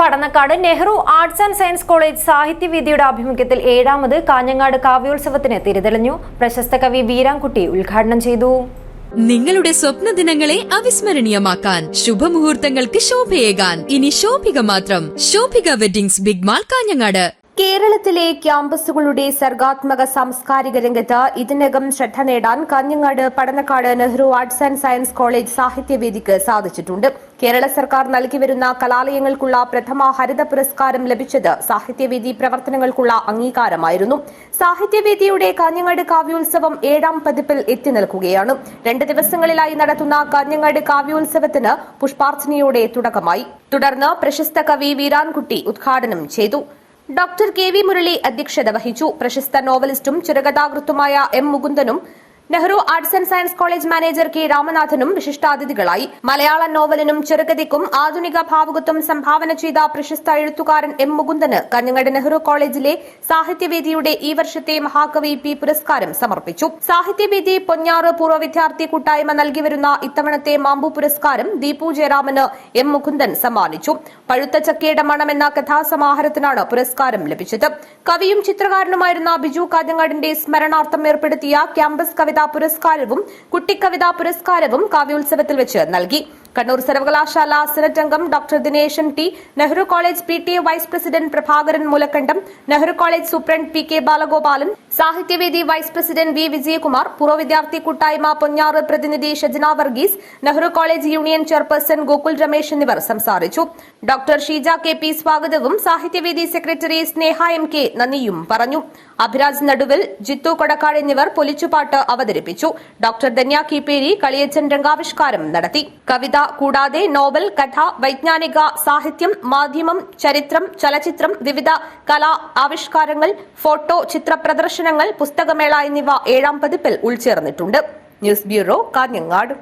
Padannakkad Nehru arts and science college സാഹിത്യവേദിയുടെ ആഭിമുഖ്യത്തിൽ ഏഴാമത് കാഞ്ഞങ്ങാട് കാവ്യോത്സവത്തിന് തിരിതെളിഞ്ഞു. പ്രശസ്ത കവി വീരാൻകുട്ടി ഉദ്ഘാടനം ചെയ്തു. നിങ്ങളുടെ സ്വപ്ന ദിനങ്ങളെ അവിസ്മരണീയമാക്കാൻ ശുഭമുഹൂർത്തങ്ങൾക്ക് ശോഭയേകാൻ ഇനി ശോഭിക മാത്രം. Shobhika weddings big mall Kanhangad. കേരളത്തിലെ ക്യാമ്പസുകളുടെ സർഗാത്മക സാംസ്കാരിക രംഗത്ത് ഇതിനകം ശ്രദ്ധ നേടാൻ Kanhangad Padannakkad Nehru arts and science college സാഹിത്യവേദിക്ക് സാധിച്ചിട്ടുണ്ട്. കേരള സർക്കാർ നൽകിവരുന്ന കലാലയങ്ങൾക്കുള്ള പ്രഥമ ഹരിത പുരസ്കാരം ലഭിച്ചത് സാഹിത്യവേദി പ്രവർത്തനങ്ങൾക്കുള്ള അംഗീകാരമായിരുന്നു. സാഹിത്യവേദിയുടെ കാഞ്ഞങ്ങാട് കാവ്യോത്സവം ഏഴാം പതിപ്പിൽ എത്തി നിൽക്കുകയാണ്. രണ്ട് ദിവസങ്ങളിലായി നടത്തുന്ന കാഞ്ഞങ്ങാട് കാവ്യോത്സവത്തിന് പുഷ്പാർച്ചനയോടെ തുടക്കമായി. തുടർന്ന് പ്രശസ്ത കവി വീരാൻകുട്ടി ഉദ്ഘാടനം ചെയ്തു. ഡോക്ടർ കെ വി മുരളി അധ്യക്ഷത വഹിച്ചു. പ്രശസ്ത നോവലിസ്റ്റും ചെറുകഥാകൃത്തുമായ M മുകുന്ദനും Nehru arts and science college manager K രാമനാഥനും വിശിഷ്ടാതിഥികളായി. മലയാള നോവലിനും ചെറുകഥയ്ക്കും ആധുനിക ഭാവുകത്വം സംഭാവന ചെയ്ത പ്രശസ്ത എഴുത്തുകാരൻ എം മുകുന്ദന് കഞ്ഞങ്ങട് നെഹ്റു കോളേജിലെ സാഹിത്യവേദിയുടെ ഈ വർഷത്തെ മഹാകവി പി പുരസ്കാരം സമർപ്പിച്ചു. സാഹിത്യവേദി പൊന്നാറ് പൂർവ വിദ്യാർത്ഥി കൂട്ടായ്മ നൽകിവരുന്ന ഇത്തവണത്തെ മാമ്പു പുരസ്കാരം ദീപു ജയറാമന് എം മുകുന്ദൻ സമ്മാനിച്ചു. പഴുത്ത ചക്കയുടെ മണം എന്ന കഥാസമാഹാരത്തിനാണ് പുരസ്കാരം ലഭിച്ചത്. കവിയും ചിത്രകാരനുമായിരുന്ന ബിജു കാഞ്ഞങ്ങാടിന്റെ സ്മരണാർത്ഥം ഏർപ്പെടുത്തിയ ക്യാമ്പസ് കവിതാ പുരസ്കാരവും കുട്ടിക്കവിതാ പുരസ്കാരവും കാവ്യോത്സവത്തിൽ വെച്ച് നൽകി. കണ്ണൂർ സർവകലാശാല സെനറ്റ് അംഗം doctor Dineshan T Nehru college P T A vice president Prabhakaran Mulakkandam Nehru college superintendent P K Balagopalan Sahityavedi vice president V Vijayakumar പൂർവ വിദ്യാർത്ഥി കൂട്ടായ്മ പൊന്നാറ് പ്രതിനിധി Shajana Varghese Nehru college union chairperson Gokul Ramesh എന്നിവർ സംസാരിച്ചു. Doctor Sheeja K P സ്വാഗതവും സാഹിത്യവേദി secretary Sneha M K നന്ദിയും പറഞ്ഞു. അഭിരാജ് നടുവിൽ ജിത്തു കൊടക്കാട് എന്നിവർ പൊലിച്ചുപാട്ട് അവതരിപ്പിച്ചു. ഡോക്ടർ ധന്യ കീപ്പേരി കളിയച്ചൻ രംഗാവിഷ്കാരം നടത്തി. കവിത കൂടാതെ നോവൽ കഥ വൈജ്ഞാനിക സാഹിത്യം മാധ്യമം ചരിത്രം ചലച്ചിത്രം വിവിധ കലാ ആവിഷ്കാരങ്ങൾ ഫോട്ടോ ചിത്ര പ്രദർശനങ്ങൾ പുസ്തകമേള എന്നിവ ഏഴാം പതിപ്പിൽ ഉൾച്ചേർന്നിട്ടുണ്ട്. News bureau Kanhangad.